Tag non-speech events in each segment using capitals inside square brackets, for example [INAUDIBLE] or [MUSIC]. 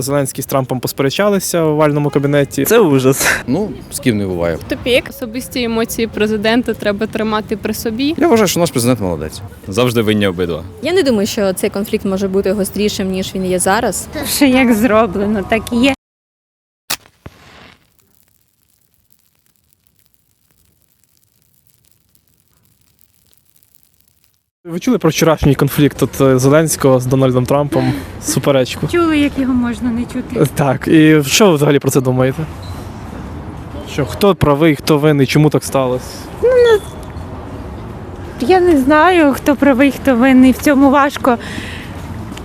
Зеленський з Трампом посперечалися в овальному кабінеті. Це ужас. Ну, з ким не буває. Тупік. Особисті емоції президента треба тримати при собі. Я вважаю, що наш президент молодець. Завжди винні обидва. Я не думаю, що цей конфлікт може бути гострішим ніж він є зараз. Що як зроблено, так і є. Ви чули про вчорашній конфлікт от е, Зеленського з Дональдом Трампом? Суперечку. Чули, як його можна не чути. Так, і що ви взагалі про це думаєте? Що хто правий, хто винний, чому так сталося? Я не знаю, хто правий, хто винний. В цьому важко.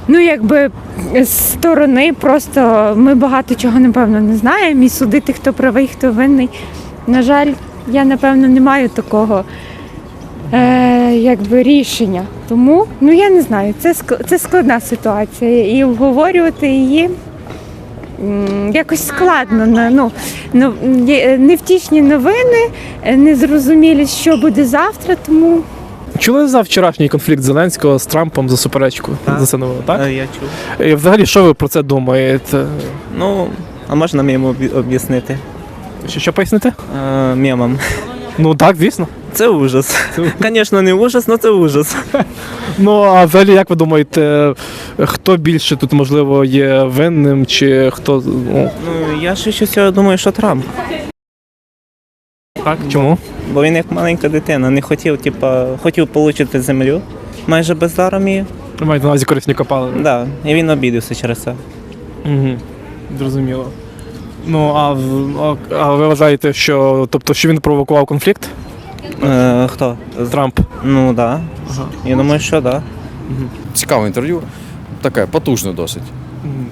Ну, якби з сторони просто ми багато чого напевно не знаємо і судити, хто правий, хто винний. На жаль, я напевно не маю такого е, якби рішення. Тому ну я не знаю, це це складна ситуація. І обговорювати її якось складно. Ну, ну, невтішні новини, е, незрозумілі, що буде завтра, тому. Чули за вчорашній конфлікт Зеленського з Трампом за суперечку? Так. За це новину, так? Е, Я чув. І взагалі, що ви про це думаєте? Ну, а можна мені об'яснити? Що, що поясните? Е, мемом. Ну так, звісно. Це ужас. Звісно, не ужас, але це ужас. [LAUGHS] Ну а взагалі, як ви думаєте, хто більше тут можливо є винним, чи хто ну, Ну, я ще щось думаю, що Трамп. так? Чому? Бо він як маленька дитина не хотів, типа, хотів отримати землю майже бездаром і, Ви маєте на увазі корисні копали? да, і він обідався через це. Угу. Зрозуміло. Ну, а, в- а, а ви вважаєте, що тобто, що він провокував конфлікт? Е, хто? Трамп. Ну так. Да. Я думаю, що так. Да. Цікаве інтерв'ю. Таке потужне досить.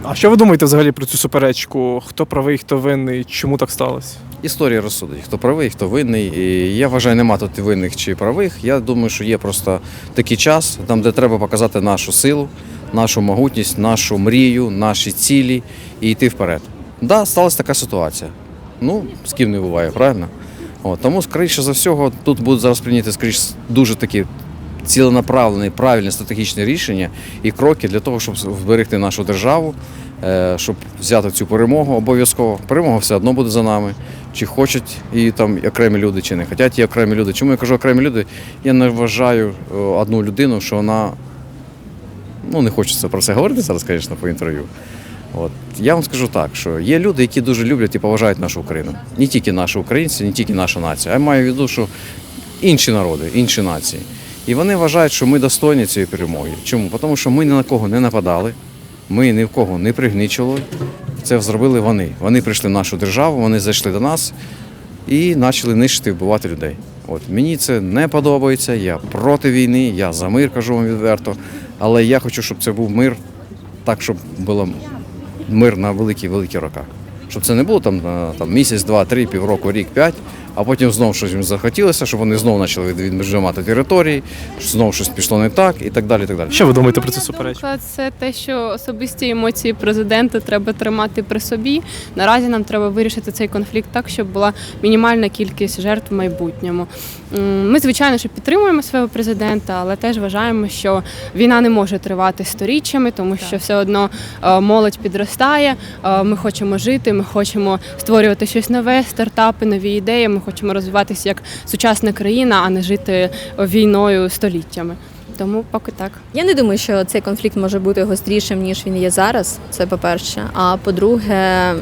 А що ви думаєте взагалі про цю суперечку? Хто правий, хто винний, чому так сталося? Історія розсудить, хто правий, хто винний. І я вважаю, нема тут винних чи правих. Я думаю, що є просто такий час, там, де треба показати нашу силу, нашу могутність, нашу мрію, наші цілі і йти вперед. Да, сталася така ситуація. Ну, з ким не буває, правильно? От, тому, скоріше за всього, тут будуть зараз прийняти скоріше дуже такі ціленаправлені, правильні стратегічні рішення і кроки для того, щоб зберегти нашу державу, е, щоб взяти цю перемогу обов'язково. Перемога все одно буде за нами. Чи хочуть і там окремі люди, чи не хочуть і окремі люди. Чому я кажу окремі люди? Я не вважаю е, одну людину, що вона ну не хочеться про це говорити зараз, звісно, по інтерв'ю. От я вам скажу так, що є люди, які дуже люблять і поважають нашу Україну. Не тільки наші українці, не тільки наша нація. Я маю в виду, що інші народи, інші нації. І вони вважають, що ми достойні цієї перемоги. Чому? Тому що ми ні на кого не нападали, ми ні в кого не пригнічували. Це зробили вони. Вони прийшли в нашу державу, вони зайшли до нас і почали нищити, вбивати людей. От мені це не подобається. Я проти війни, я за мир кажу вам відверто. Але я хочу, щоб це був мир, так, щоб було мир на великі великі роки. Щоб це не було там, на, там місяць, два, три, півроку, рік, п'ять, а потім знову щось їм захотілося, щоб вони знову почали від- віджимати території, знову щось пішло не так і так далі. І так далі. Що ви думаєте про цю суперечку? Це те, що особисті емоції президента треба тримати при собі. Наразі нам треба вирішити цей конфлікт так, щоб була мінімальна кількість жертв в майбутньому. Ми, звичайно, що підтримуємо свого президента, але теж вважаємо, що війна не може тривати сторіччями, тому що все одно е, молодь підростає. е, Ми хочемо жити, ми хочемо створювати щось нове, стартапи, нові ідеї. Ми хочемо розвиватися як сучасна країна, а не жити війною століттями. Тому поки так. Я не думаю, що цей конфлікт може бути гострішим ніж він є зараз. Це по-перше. А по-друге,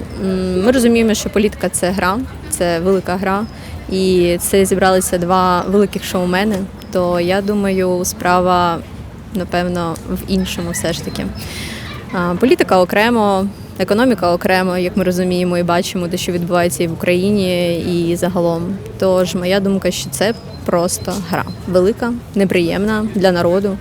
ми розуміємо, що політика це гра, це велика гра, і це зібралися два великих шоумени. То я думаю, справа напевно в іншому, все ж таки. Політика окремо, економіка окремо, як ми розуміємо і бачимо, те, що відбувається і в Україні, і загалом. Тож моя думка, що це просто гра велика, неприємна для народу.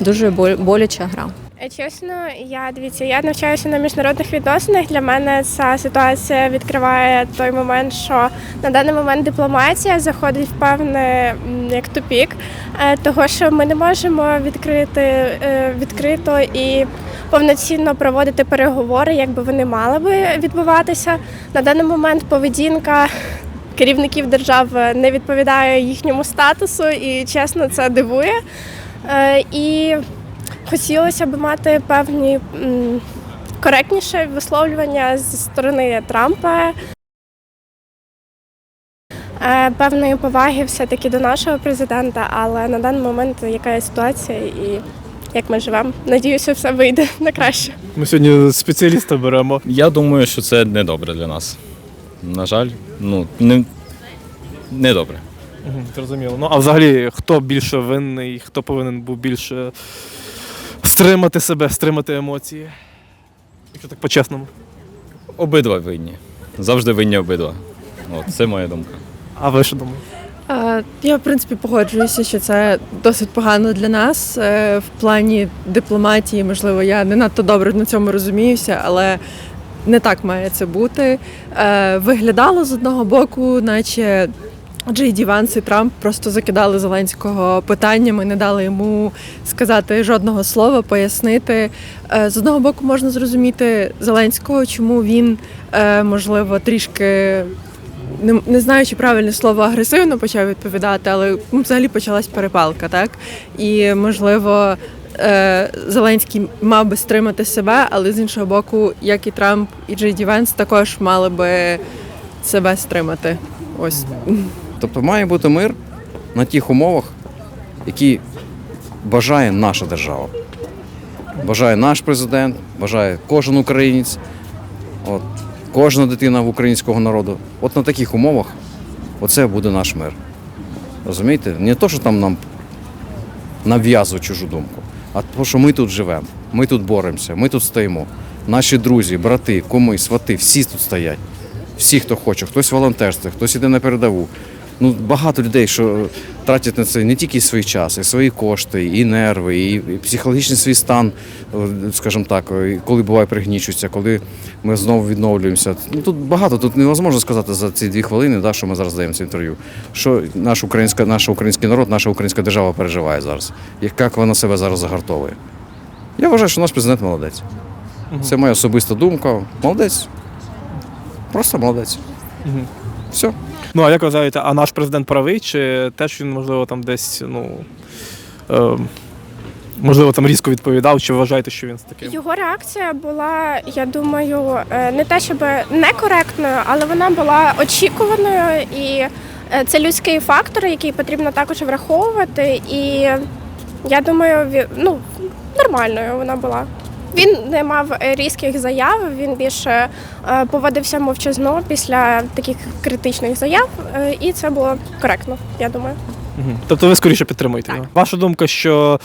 Дуже боляча гра. Е, Чесно, я дивіться, я навчаюся на міжнародних відносинах. Для мене ця ситуація відкриває той момент, що на даний момент дипломатія заходить в певний як тупік, е, того що ми не можемо відкрити е, відкрито і повноцінно проводити переговори, як би вони мали би відбуватися. На даний момент поведінка. Керівників держав не відповідає їхньому статусу, і чесно, це дивує. І хотілося б мати певні коректніше висловлювання зі сторони Трампа. Е, Певної поваги все-таки до нашого президента, але на даний момент яка є ситуація і як ми живемо. Надіюся, все вийде на краще. Ми сьогодні спеціаліста беремо. Я думаю, що це не добре для нас. На жаль, ну не, не добре. Зрозуміло. Ну а взагалі, хто більше винний, хто повинен був більше стримати себе, стримати емоції? Якщо так по-чесному. Обидва винні. Завжди винні обидва. От, це моя думка. А ви що думаєте? Е, Я в принципі погоджуюся, що це досить погано для нас Е, в плані дипломатії. Можливо, я не надто добре на цьому розуміюся, але не так має це бути. Е, Виглядало з одного боку, наче Джей Ді Ванс і Трамп просто закидали Зеленського питаннями, не дали йому сказати жодного слова, пояснити. Е, З одного боку, можна зрозуміти Зеленського, чому він е, можливо трішки не, не знаю, чи правильне слово агресивно почав відповідати, але ну, взагалі почалась перепалка, так? І можливо. е, Зеленський мав би стримати себе, але з іншого боку, як і Трамп, і Джей Ді Венс також мали би себе стримати. Ось Тобто має бути мир на тих умовах, які бажає наша держава. Бажає наш президент, бажає кожен українець, от, кожна дитина в українського народу. От на таких умовах оце буде наш мир. Розумієте? Не то, що там нам нав'язують чужу думку, а то, що ми тут живемо, ми тут боремося, ми тут стоїмо. Наші друзі, брати, куми, свати, всі тут стоять. Всі, хто хоче, хтось волонтерствує, хтось іде на передову. Ну, багато людей, що тратять на це не тільки свій час, і свої кошти, і нерви, і, психологічний свій стан, е, скажімо так, е, коли буває пригнічується, коли ми знову відновлюємося. Ну тут багато, тут невозможно сказати за ці дві хвилини, да, що ми зараз даємо це інтерв'ю. Що наш українська, наш український народ, наша українська держава переживає зараз, і як вона себе зараз загартовує. Я вважаю, що наш президент молодець. Це моя особиста думка. Молодець. Просто молодець. Все. Ну а як вважаєте, а наш президент правий, чи теж він, можливо, там десь, ну. Е, можливо, там різко відповідав, чи вважаєте, що він з таким? Його реакція була, я думаю, е, не те, щоб некоректною, але вона була очікуваною, і е, це людський фактор, який потрібно також враховувати. І я думаю, ві- ну, нормальною вона була. Він не мав е, різких заяв, він більше е, поводився мовчазно після таких критичних заяв, е, і це було коректно, я думаю. Тобто ви скоріше підтримуєте його? Ваша думка, що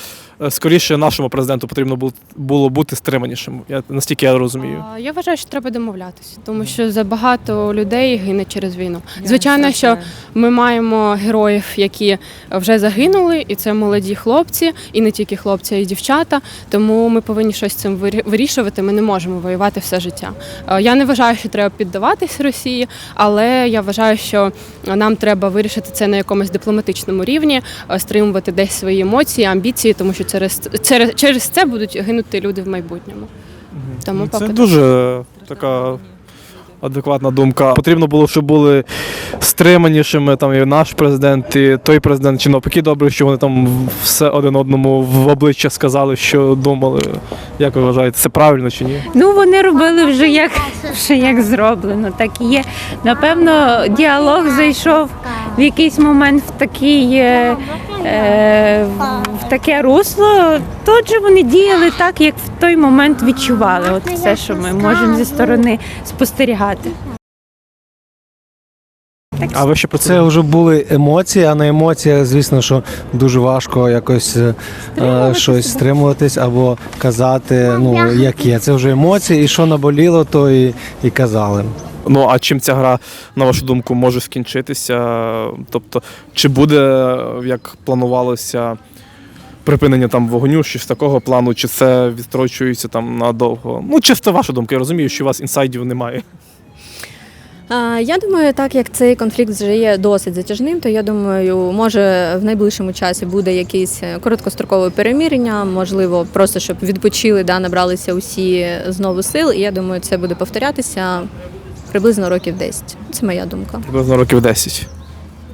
скоріше нашому президенту потрібно бу- було бути стриманішим. Я настільки я розумію. Я вважаю, що треба домовлятися, тому що забагато людей гине через війну. Звичайно, що ми маємо героїв, які вже загинули, і це молоді хлопці, і не тільки хлопці, а й дівчата. Тому ми повинні щось з цим вирішувати. Ми не можемо воювати все життя. Е, Я не вважаю, що треба піддаватись Росії, але я вважаю, що нам треба вирішити це на якомусь дипломатичному рівні, е, стримувати десь свої емоції, амбіції, тому що через, через, через це будуть гинути люди в майбутньому. Тому Ну, Це дуже така адекватна думка. Потрібно було, щоб були стриманішими там і наш президент, і той президент, чи навпаки добре, що вони там все один одному в обличчя сказали, що думали. Як ви вважаєте, це правильно чи ні? Ну вони робили вже як, вже як зроблено, так і є. Напевно, діалог зайшов в якийсь момент в такий. В таке русло, тут же вони діяли так, як в той момент відчували. От все, що ми можемо зі сторони спостерігати. А ви ще про це Це вже були емоції, а на емоціях, звісно, що дуже важко якось е, щось стримуватись або казати, ну як є. Це вже емоції, і що наболіло, то і, і казали. Ну а чим ця гра, на вашу думку, може скінчитися? Тобто, чи буде, як планувалося, припинення там вогню, щось такого плану, чи це відстрочується там надовго? Ну, чисто ваша думка, я розумію, що у вас інсайдів немає. Я думаю, так як цей конфлікт вже є досить затяжним, то я думаю, може в найближчому часі буде якесь е, короткострокове перемірення, можливо, просто щоб відпочили, да, набралися усі знову сил. І я думаю, це буде повторятися приблизно років 10. Це моя думка. Приблизно років 10.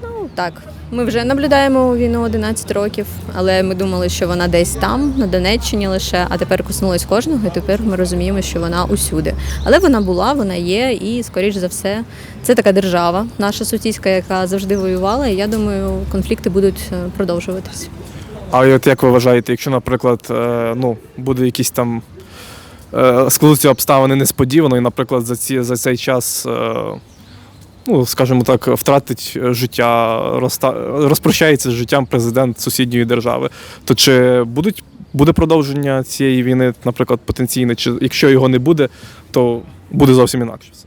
Ну так, Ми вже наблюдаємо війну 11 років, але ми думали, що вона десь там, на Донеччині лише, а тепер коснулась кожного, і тепер ми розуміємо, що вона усюди. Але вона була, вона є, і скоріш за все, це така держава, наша сусідська, яка завжди воювала. І я думаю, конфлікти будуть е, продовжуватись. А от як ви вважаєте, якщо, наприклад, е, ну, буде якісь там е, складуться обставини несподівано, і, наприклад, за, ці, за цей час, е, ну, скажімо так, втратить життя, розпрощається з життям президент сусідньої держави, то чи будуть, буде продовження цієї війни, наприклад, потенційне, чи якщо його не буде, то буде зовсім інакше все?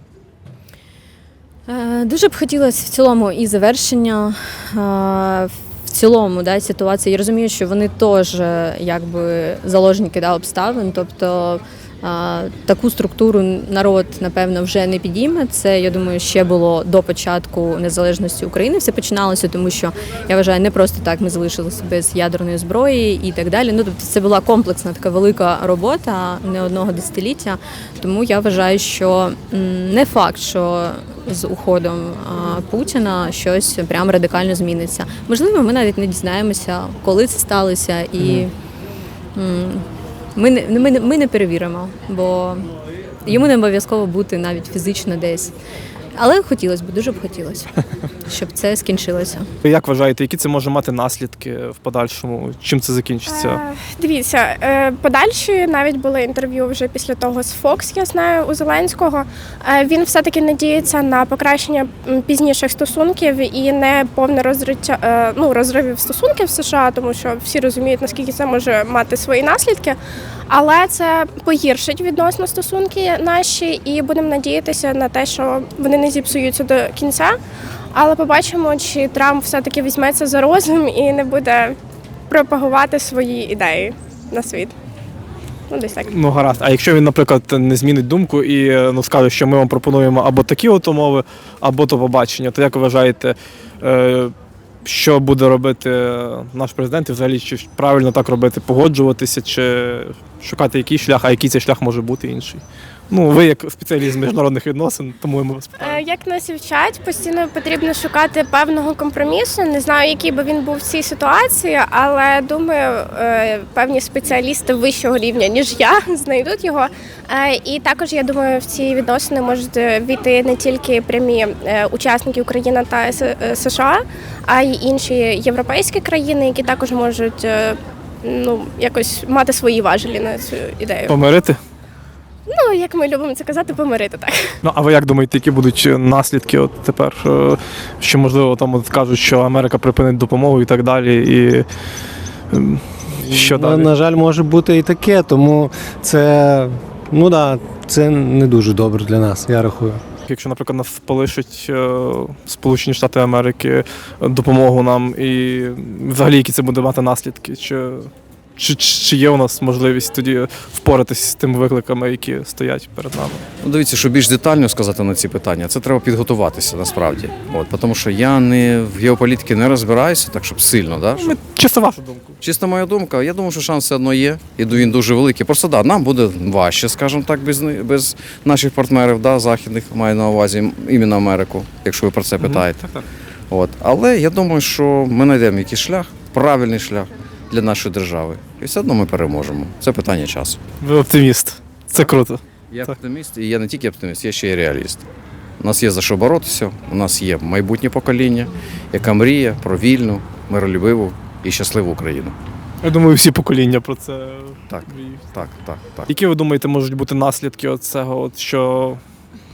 Е, Дуже б хотілося в цілому і завершення. В цілому да, ситуації. Я розумію, що вони теж якби заложники да, обставин. Тобто таку структуру народ, напевно, вже не підійме. Це, я думаю, ще було до початку незалежності України. Все починалося, тому що я вважаю, не просто так ми залишилися без ядерної зброї і так далі. Ну тобто це була комплексна така велика робота не одного десятиліття. Тому я вважаю, що не факт, що з уходом Путіна щось прям радикально зміниться. Можливо, ми навіть не дізнаємося, коли це сталося, і ми, не, ми, не- ми не перевіримо, бо йому не обов'язково бути навіть фізично десь. Але хотілося б, дуже б хотілося, [LAUGHS] щоб це скінчилося. Як вважаєте, які це може мати наслідки в подальшому? Чим це закінчиться? Е, Дивіться, е, подальші навіть були інтерв'ю вже після того з Fox, я знаю, у Зеленського. Е, Він все-таки надіється на покращення пізніших стосунків і не повне розриття е, ну, розривів стосунків в США, тому що всі розуміють, наскільки це може мати свої наслідки. Але це погіршить відносно стосунки наші, і будемо надіятися на те, що вони не зіпсуються до кінця. Але побачимо, чи Трамп все-таки візьметься за розум і не буде пропагувати свої ідеї на світ. Ну, десь так. Ну гаразд. А якщо він, наприклад, не змінить думку і е, ну скаже, що ми вам пропонуємо або такі от умови, або то побачення, то як вважаєте, е, що буде робити наш президент і взагалі чи правильно так робити, погоджуватися, чи шукати який шлях, а який цей шлях може бути інший? Ну, ви як спеціаліст з міжнародних відносин, тому ми вас питаємо. Е, Як нас вчать, постійно потрібно шукати певного компромісу. Не знаю, який би він був в цій ситуації, але думаю, е, певні спеціалісти вищого рівня, ніж я, [LAUGHS] знайдуть його. Е, І також я думаю, в ці відносини можуть війти не тільки прямі е, учасники Україна та С- е, США, а й інші європейські країни, які також можуть е, ну якось мати свої важелі на цю ідею. Помирити? Ну як ми любимо це казати, помирити так. Ну, а ви як думаєте, які будуть наслідки от тепер? Е, Що можливо там от кажуть, що Америка припинить допомогу і так далі, і що на, далі? на жаль, може бути і таке, тому це ну да, це не дуже добре для нас, я рахую. Якщо, наприклад, нас полишать е, Сполучені Штати Америки е, допомогу нам, і взагалі які це буде мати наслідки? Чи, чи, чи є у нас можливість тоді впоратись з тими викликами, які стоять перед нами? Ну, дивіться, щоб більш детально сказати на ці питання, це треба підготуватися насправді. От, тому що я не в геополітиці не розбираюся, так щоб сильно, да, щоб чисто вашу думку. Чисто моя думка, я думаю, що шанс все одно є. І він дуже великий. Просто да, нам буде важче, скажімо так, без, без наших партнерів, да, західних, маю на увазі іменно Америку, якщо ви про це питаєте. Так, так. От. Але я думаю, що ми знайдемо якийсь шлях, правильний шлях для нашої держави. І все одно ми переможемо. Це питання часу. Ви оптиміст. Це круто. Я оптиміст, і я не тільки оптиміст, я ще й реаліст. У нас є за що боротися, у нас є майбутнє покоління, яка мріє про вільну, миролюбиву і щасливу Україну. Я думаю, всі покоління про це. Так. мріють. Так, так, так. Які ви думаєте, можуть бути наслідки от цього, от, що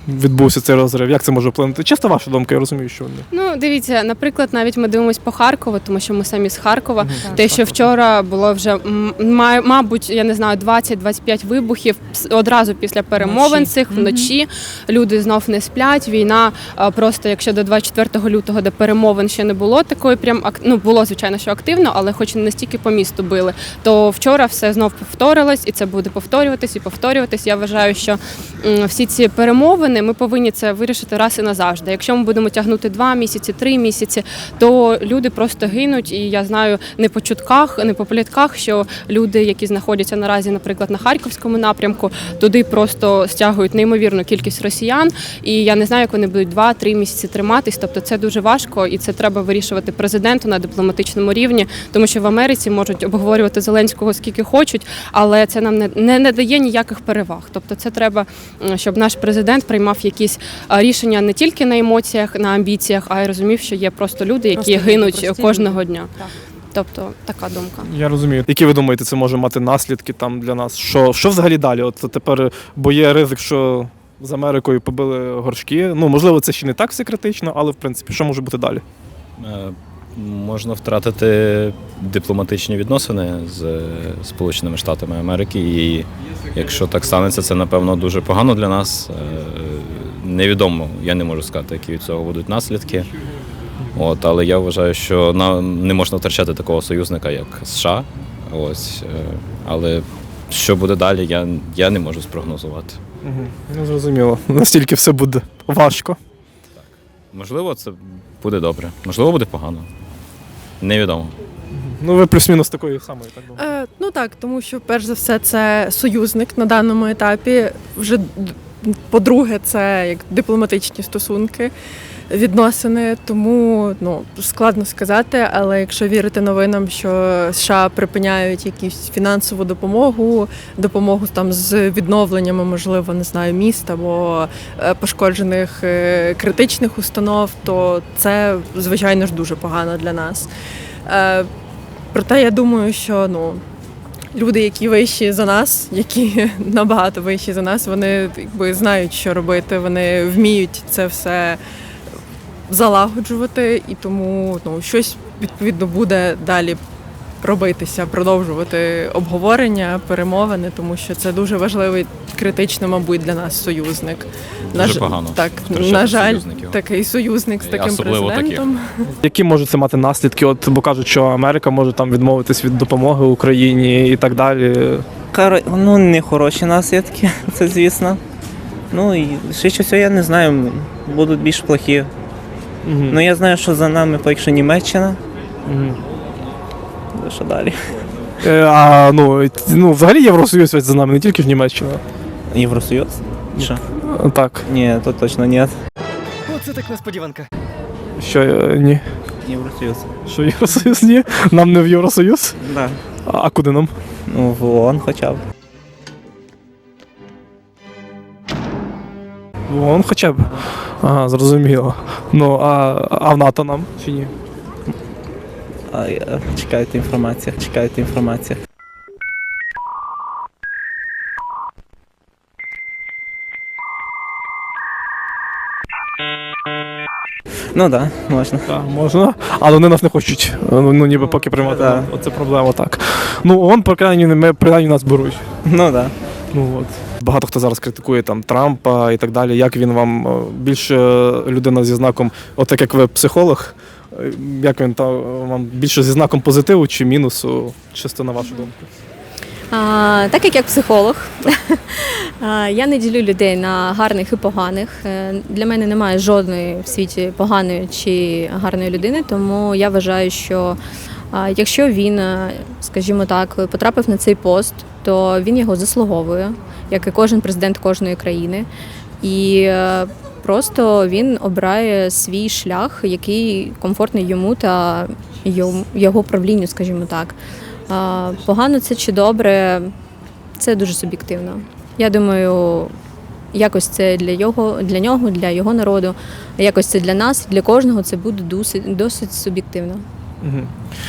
відбувся цей розрив? Як це може вплинути? Чисто ваша думка, я розумію, що вони. Ну, дивіться, наприклад, навіть ми дивимося по Харкову, тому що ми самі з Харкова. Те, що вчора було вже м, ма- мабуть, я не знаю, 20-25 вибухів пс- одразу після перемовин цих вночі. Люди знов не сплять. Війна а, просто, якщо до 24 лютого, де перемовин ще не було такої, прям ак- ну було звичайно, що активно, але хоч не настільки по місту били. То вчора все знов повторилось, і це буде повторюватись і повторюватись. Я вважаю, що м, всі ці перемовини. Перемовини, ми повинні це вирішити раз і назавжди. Якщо ми будемо тягнути два місяці, три місяці, то люди просто гинуть. І я знаю не по чутках, не по плітках, що люди, які знаходяться наразі, наприклад, на харківському напрямку, туди просто стягують неймовірну кількість росіян. І я не знаю, як вони будуть два-три місяці триматись. Тобто це дуже важко, і це треба вирішувати президенту на дипломатичному рівні, тому що в Америці можуть обговорювати Зеленського скільки хочуть, але це нам не, не, не дає ніяких переваг. Тобто, це треба, щоб наш президент приймав якісь рішення не тільки на емоціях, на амбіціях, а й розумів, що є просто люди, які Просто гинуть прості кожного дня. Тобто така думка. Я розумію. Які ви думаєте, це може мати наслідки там для нас? Що, що взагалі далі? От тепер, бо є ризик, що з Америкою побили горшки. Ну, можливо, це ще не так все критично, але в принципі, що може бути далі? Можна втратити дипломатичні відносини з е, Сполученими Штатами Америки, і якщо так станеться, це напевно дуже погано для нас. Е, Невідомо, я не можу сказати, які від цього будуть наслідки. От, але я вважаю, що на, не можна втрачати такого союзника, як США. Ось, е, але що буде далі, я, я не можу спрогнозувати. Угу. Ну, зрозуміло. Настільки все буде важко. Так. Можливо, це буде добре, можливо, буде погано. Невідомо. Ну, ви плюс-мінус такої самої, так думаю. Е, ну так, тому що перш за все це союзник на даному етапі. Вже д- по-друге, це як дипломатичні стосунки, відносини. Тому ну складно сказати, але якщо вірити новинам, що США припиняють якусь фінансову допомогу, допомогу там з відновленнями, можливо, не знаю, міст або е, пошкоджених е, критичних установ, то це звичайно ж дуже погано для нас. Е, Проте я думаю, що ну люди, які вищі за нас, які [LAUGHS] набагато вищі за нас, вони якби знають, що робити, вони вміють це все залагоджувати, і тому ну щось відповідно буде далі робитися, продовжувати обговорення, перемовини, тому що це дуже важливий, критично, мабуть, для нас союзник. Дуже ж- погано Так, на жаль, союзників. такий союзник з таким особливо таких. президентом. Які можуть це мати наслідки? От бо кажуть, що Америка може там відмовитись від допомоги Україні і так далі. Кар... Ну, не хороші наслідки, [LAUGHS] це звісно. Ну і швидше всього, я не знаю, будуть більш плохі. Угу. Ну я знаю, що за нами поки що Німеччина. Угу. Ну, Що далі? Е, а ну, ну, взагалі Євросоюз ведь за нами, не тільки ж Німеччина. Євросоюз? Що? Е, Так. Ні, то точно ні. Оце так несподіванка. Що е, ні? Євросоюз. Що Євросоюз ні? Нам не в Євросоюз? Да. А, а куди нам? Ну, в ООН хоча б. Вон хоча б. Ага, зрозуміло. Ну, а, а в НАТО нам чи ні? А, я... Чекайте інформація, чекайте інформація. Ну так, да, можна. Так, можна. Але вони нас не хочуть. Ну, ну ніби поки приймати. Да. Оце проблема так. Ну, ООН, по крайній мірі, ми принаймні нас беруть. Ну так. Да. Ну от. Багато хто зараз критикує там Трампа і так далі. Як він вам е, більше людина зі знаком, от так як ви психолог, е, як він та вам більше зі знаком позитиву чи мінусу, чисто на вашу думку? А, так як як психолог, [LAUGHS] я не ділю людей на гарних і поганих. Е, Для мене немає жодної в світі поганої чи гарної людини, тому я вважаю, що якщо він, скажімо так, потрапив на цей пост, то він його заслуговує, як і кожен президент кожної країни. І е, просто він обирає свій шлях, який комфортний йому та його правлінню, скажімо так. Погано це чи добре, це дуже суб'єктивно. Я думаю, якось це для його, для нього, для його народу, якось це для нас, для кожного це буде досить, досить суб'єктивно. Угу.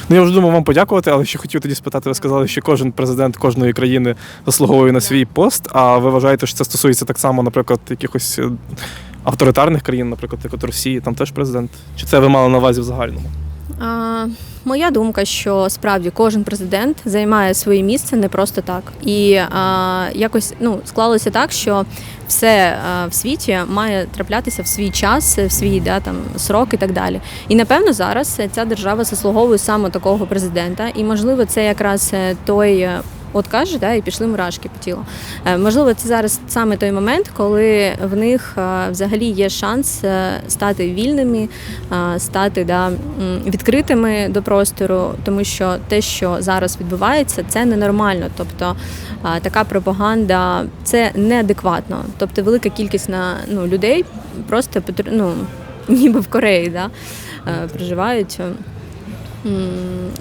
Ну я вже думав вам подякувати, але ще хотів тоді спитати. Ви сказали, що кожен президент кожної країни заслуговує на свій пост. А ви вважаєте, що це стосується так само, наприклад, якихось е, авторитарних країн, наприклад, як от Росії, там теж президент? Чи це ви мали на увазі в загальному? А, моя думка, що справді кожен президент займає своє місце не просто так. І а, якось ну, склалося так, що все а, в світі має траплятися в свій час, в свій да, там, срок і так далі. І напевно зараз ця держава заслуговує саме такого президента. І можливо, це якраз е, той. От каже, да, і пішли мурашки по тілу. Е, Можливо, це зараз саме той момент, коли в них е, взагалі є шанс е, стати вільними, стати да, відкритими до простору, тому що те, що зараз відбувається, це ненормально. Тобто така пропаганда це неадекватно. Тобто велика кількість на ну, людей просто ну, [LAUGHS] ніби в Кореї да, проживають.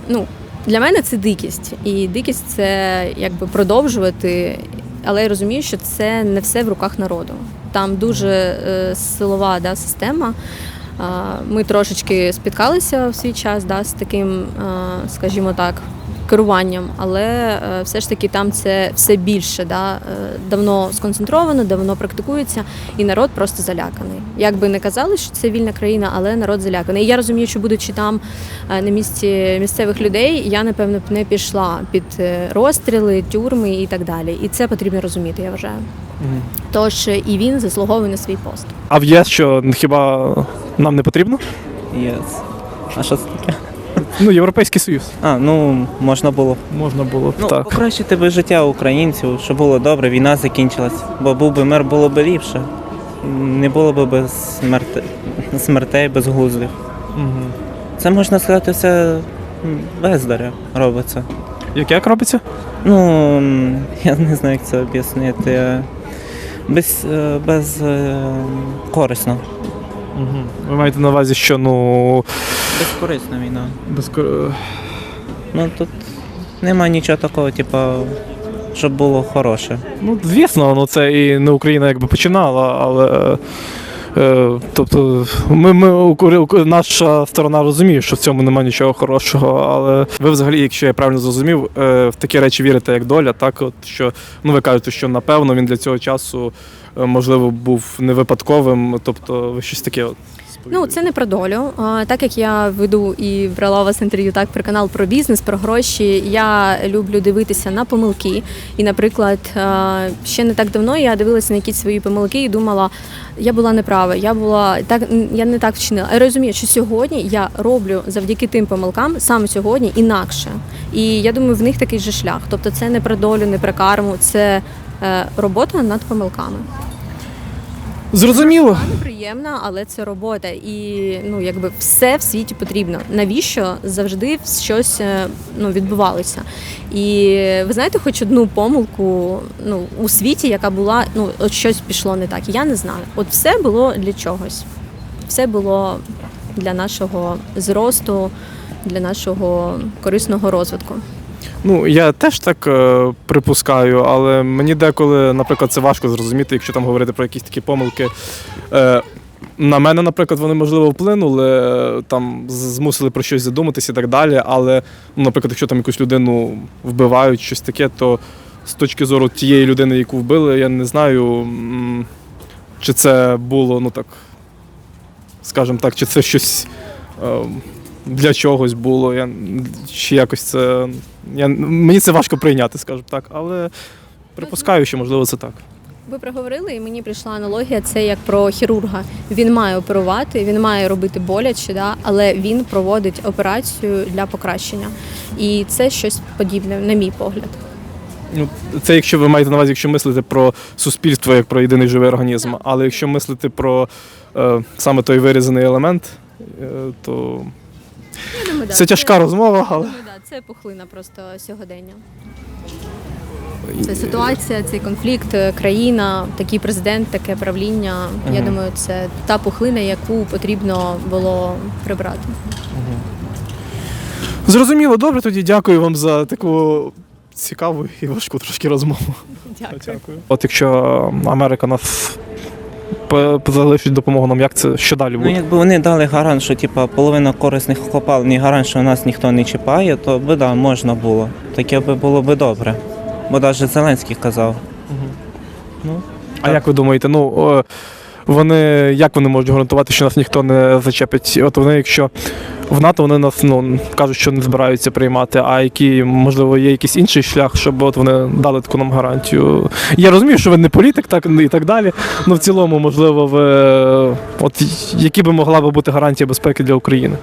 Ну, для мене це дикість. І дикість це якби продовжувати, але я розумію, що це не все в руках народу. Там дуже е, силова да, система. Е, Ми трошечки спіткалися в свій час да, з таким, е, скажімо так, керуванням, але е, все ж таки там це все більше да, е, давно сконцентровано, давно практикується, і народ просто заляканий. Як би не казали, що це вільна країна, але народ заляканий. І я розумію, що будучи там е, на місці місцевих людей, я напевно б не пішла під розстріли, тюрми і так далі. І це потрібно розуміти, я вважаю. Тож е, і він заслуговує на свій пост. А в ЄС що хіба нам не потрібно? Єс. А що це таке? Ну, Європейський Союз. А, ну можна було. Можна було б Ну, так. покращити би життя українців, щоб було добре, війна закінчилась. Бо був би мир, було б ліпше. Не було б без смерти, смертей безглуздих. Мгм. Це можна сказати все м, бездаря робиться. Як як робиться? Ну, м, я не знаю, як це об'яснити. Без, е, без е, корисно. Угу. Ви маєте на увазі, що ну. Безкорисна війна. Безко... Ну тут нема нічого такого, типу, щоб було хороше. Ну, звісно, ну це і не Україна якби починала, але. Е, тобто, ми, ми наша сторона розуміє, що в цьому немає нічого хорошого. Але ви взагалі, якщо я правильно зрозумів, е, в такі речі вірите, як доля, так от що ну ви кажете, що напевно він для цього часу е, можливо був не випадковим. Тобто, ви щось таке от. Ну, це не про долю. Так як я веду і брала у вас інтерв'ю так про канал про бізнес, про гроші. Я люблю дивитися на помилки. І, наприклад, ще не так давно я дивилася на якісь свої помилки і думала, я була неправа, я була так, я не так вчинила. Я розумію, що сьогодні я роблю завдяки тим помилкам саме сьогодні інакше. І я думаю, в них такий же шлях. Тобто, це не про долю, не про карму, це е, робота над помилками. Зрозуміло. Неприємна, але це робота. І ну, якби все в світі потрібно. Навіщо завжди щось е, ну, відбувалося? І ви знаєте, хоч одну помилку ну, у світі, яка була, ну, от щось пішло не так. Я не знаю. От все було для чогось. Все було для нашого зросту, для нашого корисного розвитку. Ну, я теж так е, припускаю, але мені деколи, наприклад, це важко зрозуміти, якщо там говорити про якісь такі помилки. Е, на мене, наприклад, вони можливо вплинули, е, там змусили про щось задуматися і так далі. Але, ну, наприклад, якщо там якусь людину вбивають, щось таке, то з точки зору тієї людини, яку вбили, я не знаю, чи це було, ну так, скажімо так, чи це щось. е, для чогось було. Я, чи якось це. Я, мені це важко прийняти, скажімо так, але припускаю, що можливо це так. Ви проговорили, і мені прийшла аналогія. Це як про хірурга. Він має оперувати, він має робити боляче, да, але він проводить операцію для покращення. І це щось подібне, на мій погляд. Ну, це якщо ви маєте на увазі, якщо мислити про суспільство як про єдиний живий організм. Але якщо мислити про е, саме той вирізаний елемент, е, то Я думаю, да, це тяжка розмова, але. Думаю, да, це пухлина просто сьогодення. Це ситуація, цей конфлікт, е, країна, такий президент, таке правління. Я Мгм. думаю, це та пухлина, яку потрібно було прибрати. Зрозуміло, добре, тоді дякую вам за таку цікаву і важку трошки розмову. Дякую. От якщо Америка нас залишить допомогу нам, як це що далі Ну, буде? якби вони дали гарант, що типу, половина корисних копалень і гарант, що нас ніхто не чіпає, то би да, можна було. Таке би було би добре. Бо навіть Зеленський казав. Ну, А як ви думаєте, ну вони як вони можуть гарантувати, що нас ніхто не зачепить? От вони, якщо в НАТО вони нас ну кажуть, що не збираються приймати, а які, можливо, є якийсь інший шлях, щоб от вони дали таку нам гарантію. Я розумію, що ви не політик, так і так далі. Ну в цілому, можливо, ви от які би могла би бути гарантія безпеки для України?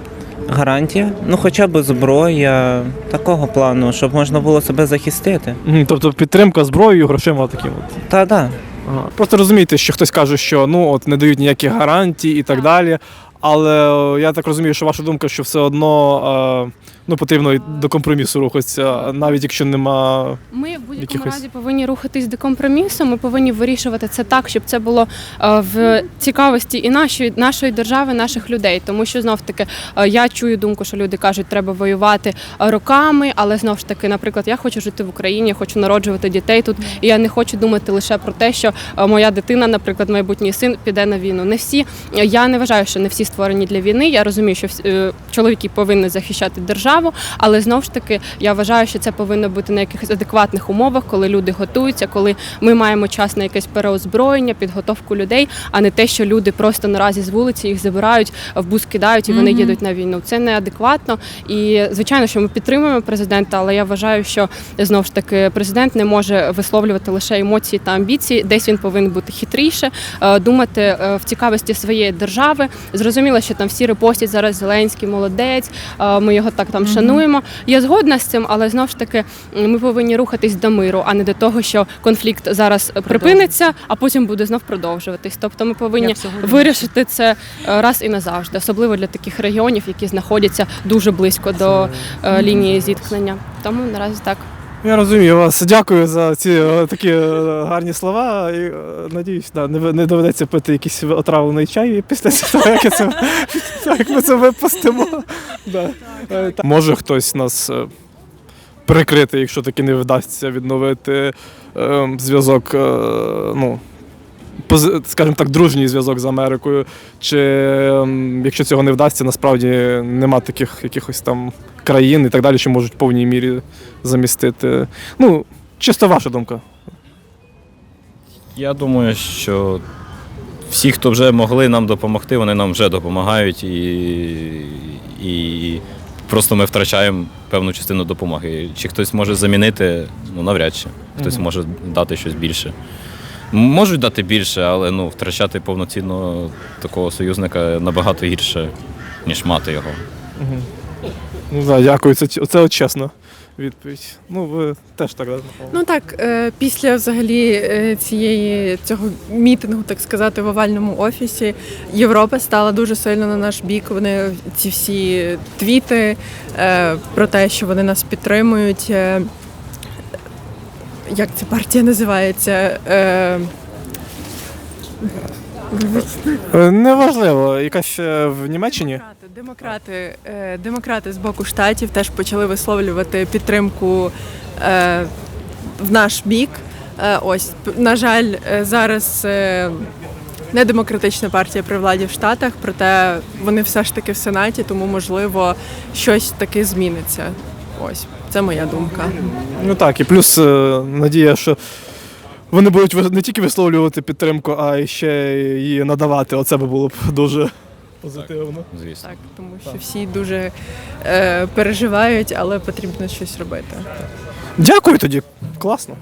гарантія, ну хоча б зброя такого плану, щоб можна було себе захистити. Тобто підтримка зброєю, грошима таким от. Та да. Ага. Просто розумієте, що хтось каже, що ну от не дають ніяких гарантій і так далі. Але е, я так розумію, що ваша думка, що все одно е, ну, потрібно до компромісу рухатися, навіть якщо нема. Ми в будь-якому Якихось- разі повинні рухатись до компромісу. Ми повинні вирішувати це так, щоб це було е, в цікавості і нашої нашої держави, наших людей. Тому що знов таки е, я чую думку, що люди кажуть, треба воювати е, роками, але знов ж таки, наприклад, я хочу жити в Україні, я хочу народжувати дітей тут, і я не хочу думати лише про те, що е, моя дитина, наприклад, майбутній син піде на війну. Не всі я не вважаю, що не всі створені для війни. Я розумію, що всі- е, чоловіки повинні захищати державу, але знов ж таки я вважаю, що це повинно бути на якихось адекватних умовах, коли люди готуються, коли ми маємо час на якесь переозброєння, підготовку людей, а не те, що люди просто наразі з вулиці їх забирають, в бус кидають і вони Мгм. їдуть на війну. Це неадекватно. І звичайно, що ми підтримуємо президента, але я вважаю, що знов ж таки президент не може висловлювати лише емоції та амбіції. Десь він повинен бути хитріше, е, думати е, в цікавості своєї держави. Зрозуміло, що там всі репостять зараз Зеленський молодець. е, Ми його так там шануємо. Я згодна з цим, але знов ж таки ми повинні рухатись до миру, а не до того, що конфлікт зараз припиниться, а потім буде знов продовжуватись. Тобто ми повинні вирішити це е, раз і назавжди, особливо для таких регіонів, які знаходяться дуже близько до е, лінії зіткнення. Тому наразі так. Я розумію вас. Дякую за ці е, такі е, гарні слова. І е, надіюсь, да, не, ви- не доведеться пити якийсь отравлений чай після того, як, я це, [LAUGHS] після того, як ми це випустимо. Да. Е, та- Може хтось нас е, прикрити, якщо таки не вдасться відновити е, зв'язок, е, ну. Скажімо так, дружній зв'язок з Америкою. Чи ем, якщо цього не вдасться, насправді нема таких якихось там країн і так далі, що можуть в повній мірі замістити. Ну, чисто ваша думка. Я думаю, що всі, хто вже могли нам допомогти, вони нам вже допомагають і, і просто ми втрачаємо певну частину допомоги. Чи хтось може замінити, ну навряд чи. Хтось може дати щось більше. Можуть дати більше, але ну, втрачати повноцінно такого союзника набагато гірше, ніж мати його. Ну да, дякую, це, це от чесно відповідь. Ну, ви теж так. напевно. Ну так, е, після взагалі е, цієї цього мітингу, так сказати, в овальному офісі, Європа стала дуже сильно на наш бік. Вони ці всі твіти е, про те, що вони нас підтримують. Е, як ця партія називається? Е, Е, Неважливо, якась е, в Німеччині. Демократи, демократи, е, демократи з боку штатів теж почали висловлювати підтримку е, в наш бік. Е, ось, п- на жаль, е, зараз е, не демократична партія при владі в Штатах, проте вони все ж таки в Сенаті, тому можливо щось таки зміниться. Ось, це моя думка. Ну так, і плюс е, надія, що вони будуть не тільки висловлювати підтримку, а ще її надавати. Оце би було б дуже позитивно. Звісно. Так, тому що всі дуже е, переживають, але потрібно щось робити. Дякую тоді. Класно.